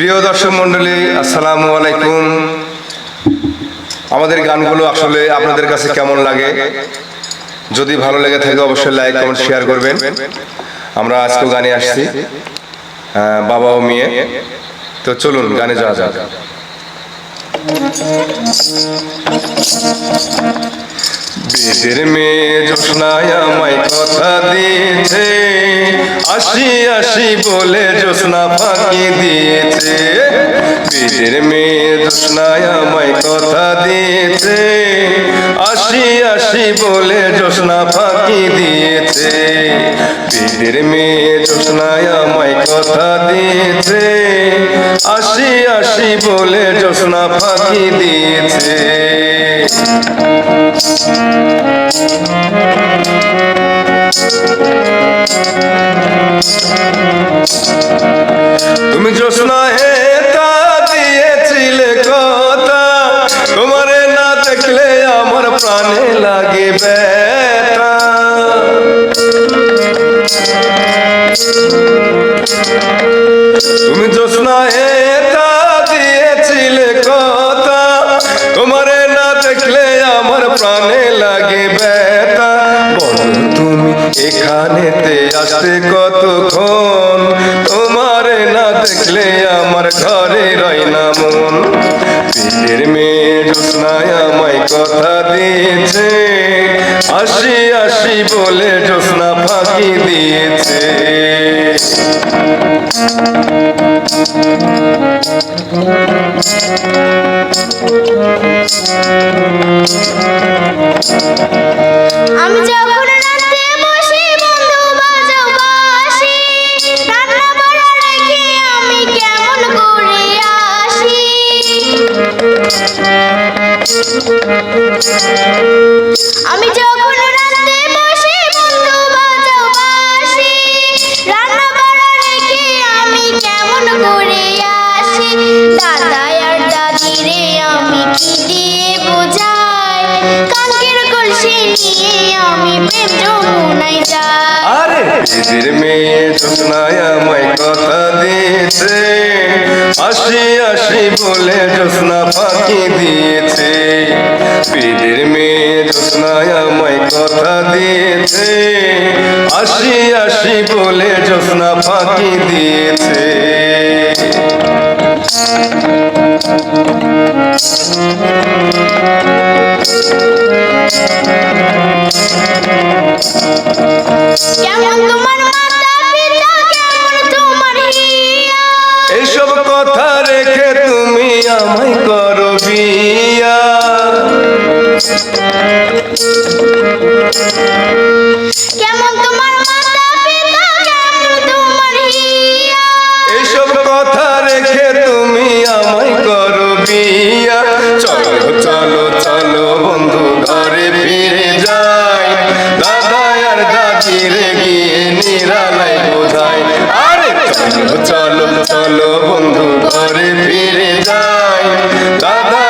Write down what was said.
প্রিয় দর্শক মণ্ডলী, আসসালামু আলাইকুম। আমাদের গানগুলো আসলে আপনাদের কাছে কেমন লাগে? যদি ভালো লেগে থাকে অবশ্যই লাইক কমেন্ট শেয়ার করবেন। আমরা আজকেও গানে আসছি বাবা ও মেয়ে। তো চলুন, গানে যাওয়া যাক। বেদের মেয়ে জোসনায় আমায় কথা দিয়েছে। আসি আসি বলে জোসনা ফাঁকি দিয়েছে। বেদের মেয়ে জোসনায় আমায় কথা দিয়েছে। আসি আসি বলে জোসনা ফাঁকি দিয়েছে। বেদের মেয়ে জোসনায় আমায় কথা দিয়েছে। আসি আসি বলে জোসনা ফাঁকি দিয়েছে। তুমি জোসনা হে তা দিয়েছিলে কথা। তোমারে না দেখলে আমার প্রাণে লাগে ব্যথা। তুমি জোসনা হে তা দিয়েছিলে কথা। তোমারে না দেখলে আমার প্রাণে লাগে ব্যথা। তুমি এখানেতে আসতে কতক্ষণ? তোমারে না দেখলে আমার ঘরে রয় না মন। পীরের মেয়ে আমায় কথা দিয়েছে। আসি আসি বলে জোসনা ফাঁকি দিয়েছে। আমি যখন আরে দিদির মেয়ে জোসনায় আমায় কথা দিয়েছে আসি আসি বলে জোসনা ফাঁকি দিয়েছে পিদির মেয়ে জোসনায় আমায় কথা দিয়েছে আসি আসি বলে জোসনা ফাঁকি দিয়েছে কেমন তোমার এইসব কথা রেখে তুমি আমায় করো চলো চলো বন্ধু ঘরে ফিরে যাই। দাদা